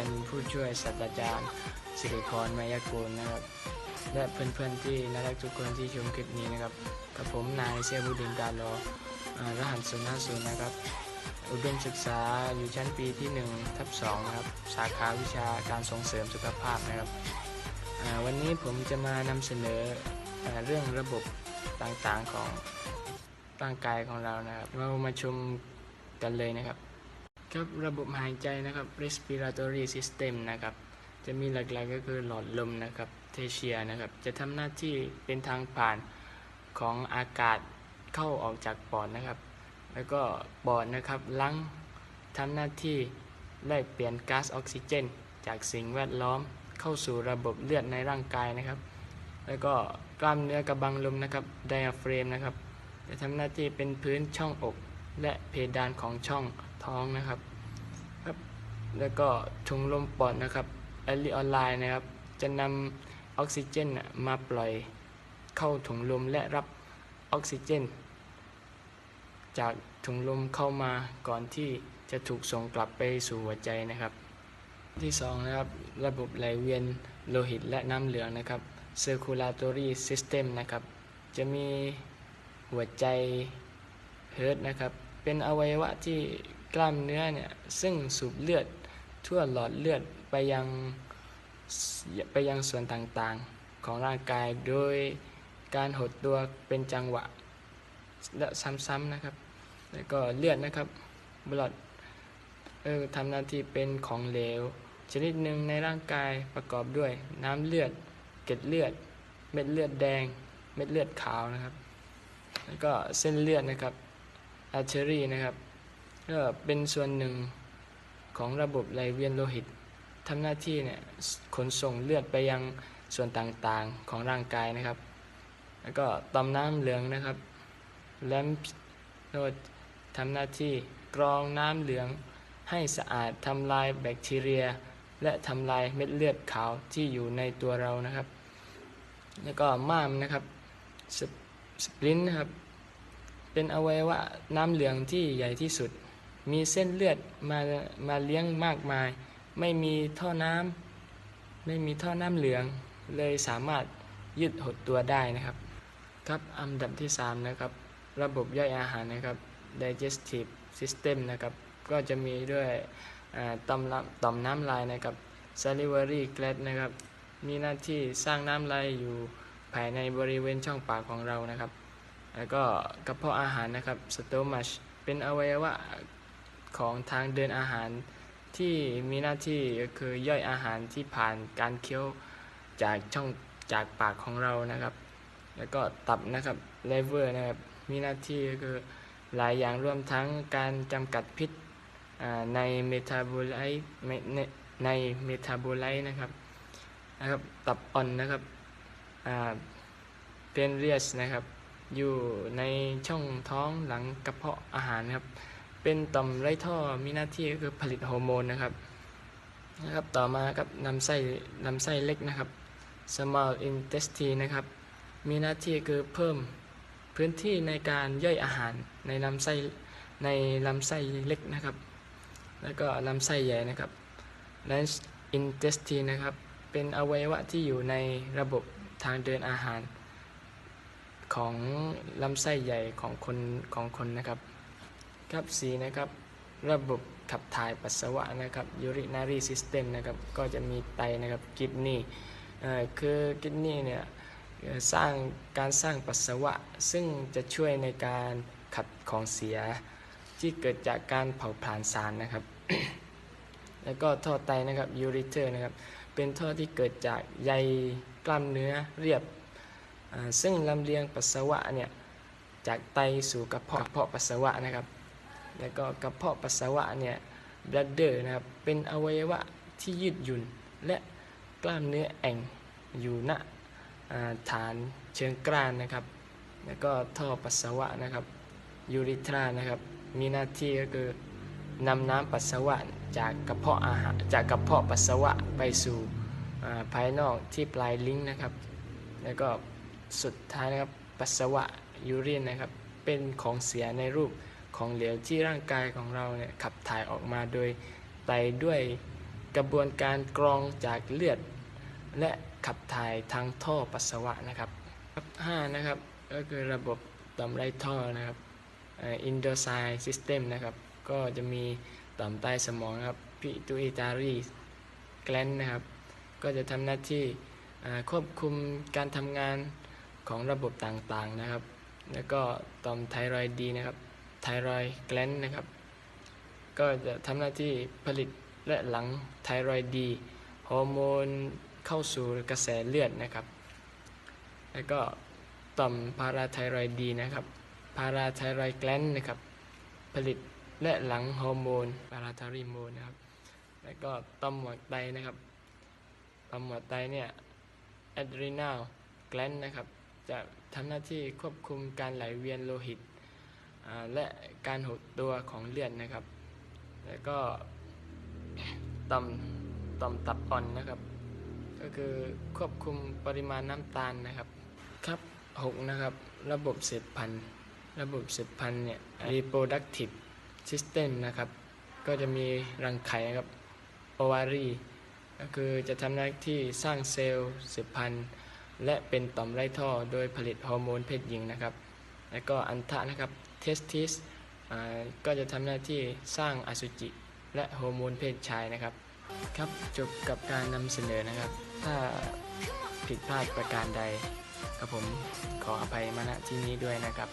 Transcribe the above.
ยนผู้ช่วยศาสตราจารย์สิริพรมายากูลนะครับ และเพื่อนๆที่น่ารักทุกคนที่ชมคลิปนี้นะครับกับผมนายเซียบุดินการรอรหัส050นะครับอุดมศึกษาอยู่ชั้นปีที่1ทับ2นะครับสาขาวิชาการส่งเสริมสุขภาพนะครับวันนี้ผมจะมานำเสนออเรื่องระบบต่างๆของร่างกายของเรานะครับ เรามาชมกันเลยนะครับ ครับระบบหายใจนะครับ respiratory system นะครับ จะมีหลักๆก็คือหลอดลมนะครับ เทเชียนะครับ จะทำหน้าที่เป็นทางผ่านของอากาศเข้าออกจากปอดนะครับ แล้วก็ปอดนะครับลังทำหน้าที่ได้เปลี่ยนก๊าซออกซิเจน จากสิ่งแวดล้อมเข้าสู่ระบบเลือดในร่างกายนะครับ แล้วก็กล้ามเนื้อกระบังลมนะครับไดอะเฟรมนะครับ จะทำหน้าที่เป็นพื้นช่องอกและเพดานของช่อง ท้องนะครับครับ แล้วก็ถุงลมปอดนะครับแอลิออนไลน์นะครับ จะนำออกซิเจนมาปล่อยเข้าถุงลมและรับออกซิเจน จากถุงลมเข้ามาก่อนที่จะถูกส่งกลับไปสู่หัวใจนะครับ ที่สองนะครับระบบไหลเวียนโลหิตและน้ำเหลืองนะครับ circulatory system นะครับ จะมีหัวใจเฮิร์ตนะครับ เป็นอวัยวะที่ กล้ามเนื้อเนี่ยซึ่งสูบเลือดทั่วหลอดเลือดไปยังไปยังส่วนต่างๆของร่างกายโดยการหดตัวเป็นจังหวะและซ้ำๆนะครับ แล้วก็เลือดนะครับบลอดเออทำหน้าที่เป็นของเหลว ชนิดหนึ่งในร่างกายประกอบด้วยน้ำเลือด เกล็ดเลือด เม็ดเลือดแดง เม็ดเลือดขาวนะครับ แล้วก็เส้นเลือดนะครับอาร์เทอรี่นะครับ ก็เป็นส่วนหนึ่งของระบบไหลเวียนโลหิตทำหน้าที่เนี่ยขนส่งเลือดไปยังส่วนต่างๆของร่างกายนะครับ แล้วก็ต่อมน้ำเหลืองนะครับแลมโนดทำหน้าที่กรองน้ำเหลืองให้สะอาดทำลายแบคทีเรีย และทำลายเม็ดเลือดขาวที่อยู่ในตัวเรานะครับ แล้วก็ม้ามนะครับสปสปรินนะครับ เป็นอวัยวะน้ำเหลืองที่ใหญ่ที่สุด มีเส้นเลือดมามาเลี้ยงมากมาย ไม่มีท่อน้ำไม่มีท่อน้ำเหลือง เลยสามารถยืดหดตัวได้นะครับ ครับอันดับที่ 3 นะครับ ระบบย่อยอาหารนะครับ digestive system นะครับ ก็จะมีด้วยต่อมน้ำต่อมน้ำลายนะครับ salivary gland นะครับ มีหน้าที่สร้างน้ำลายอยู่ภายในบริเวณช่องปากของเรานะครับ แล้วก็กระเพาะอาหารนะครับ stomach เป็นอวัยวะ ของทางเดินอาหารที่มีหน้าที่คือย่อยอาหารที่ผ่านการเคี้ยวจากช่องจากปากของเรานะครับ แล้วก็ตับนะครับ liver นะครับมีหน้าที่คือหลายอย่างรวมทั้งการจำกัดพิษในเมตาโบไลต์ในเมตาโบไลต์นะครับนะครับตับอ่อนนะครับเพนเรียสนะครับ อยู่ในช่องท้องหลังกระเพาะอาหารนะครับ เป็นต่อมไร้ท่อมีหน้าที่ก็คือผลิตฮอร์โมนนะครับนะครับ ต่อมาครับลำไส้ลำไส้เล็กนะครับ small intestine นะครับ มีหน้าที่คือเพิ่มพื้นที่ในการย่อยอาหารในลำไส้ในลำไส้เล็กนะครับ แล้วก็ลำไส้ใหญ่นะครับ large intestine นะครับ เป็นอวัยวะที่อยู่ในระบบทางเดินอาหาร ของลำไส้ใหญ่ของคนของคนนะครับ ครับสีนะครับระบบขับถ่ายปัสสาวะนะครับ urinary system นะครับก็จะมีไตนะครับกิดนี่คือกิดนีเนี่ยสร้างการสร้างปัสสาวะ ซึ่งจะช่วยในการขับของเสียที่เกิดจากการเผาผลาญสารนะครับ แล้วก็ท่อไตนะครับ ureter นะครับ เป็นท่อที่เกิดจากใยกล้ามเนื้อเรียบ ซึ่งลำเลียงปัสสาวะเนี่ยจากไตสู่กระเพาะกระเพาะปัสสาวะนะครับ แล้วก็กระเพาะปัสสาวะเนี่ย bladder นะครับ เป็นอวัยวะที่ยืดหยุ่น และกล้ามเนื้อแอ่งอยู่ณฐานเชิงกรานนะครับ แล้วก็ท่อปัสสาวะนะครับ urethra นะครับ มีหน้าที่ก็คือนำน้ำปัสสาวะจากกระเพาะอาหารจากกระเพาะปัสสาวะไปสู่ภายนอกที่ปลายลิ้นนะครับ แล้วก็สุดท้ายนะครับปัสสาวะยูรินนะครับ เป็นของเสียในรูป ของเหลวที่ร่างกายของเราเนี่ยขับถ่ายออกมาโดยไตด้วยกระบวนการกรองจากเลือด และขับถ่ายทางท่อปัสสาวะนะครับครับห้านะครับก็คือระบบต่อมไรท่อนะครับอินโดไซซิสเต็มนะครับ ก็จะมีต่อมใต้สมองครับพิทูอิตารีแกลนนะครับ ก็จะทำหน้าที่ควบคุมการทำงานของระบบต่างๆนะครับ แล้วก็ต่อมไทรอยดีนะครับ ไทรอยด์แกลนนะครับ ก็จะทำหน้าที่ผลิตและหลังไทรอยด์ดีฮอร์โมนเข้าสู่กระแสเลือดนะครับ แล้วก็ต่อมพาราไทรอยด์ดีนะครับ พาราไทรอยด์แกลนนะครับ ผลิตและหลังฮอร์โมนพาราทาริโมนนะครับ แล้วก็ต่อมหมวกไตนะครับ ต่อมหมวกไตเนี่ยแอดรีนาลแกลนนะครับ จะทำหน้าที่ควบคุมการไหลเวียนโลหิต และการหดตัวของเลือดนะครับ แล้วก็ต่อมต่อมตับอ่อนนะครับ ก็คือควบคุมปริมาณน้ำตาลนะครับ ครับหกนะครับ ระบบสืบพันธุ์ระบบสืบพันธุ์เนี่ย reproductive system นะครับ ก็จะมีรังไข่นะครับ ovary ก็คือจะทำหน้าที่สร้างเซลล์สืบพันธุ์และเป็นต่อมไร้ท่อโดยผลิตฮอร์โมนเพศหญิงนะครับ แล้วก็อันทะนะครับ เทสติสก็จะทำหน้าที่สร้างอสุจิ และฮอร์โมนเพศชายนะครับ ครับจบกับการนำเสนอนะครับ ถ้าผิดพลาดประการใดกับผมขออภัยมาณที่นี้ด้วยนะครับ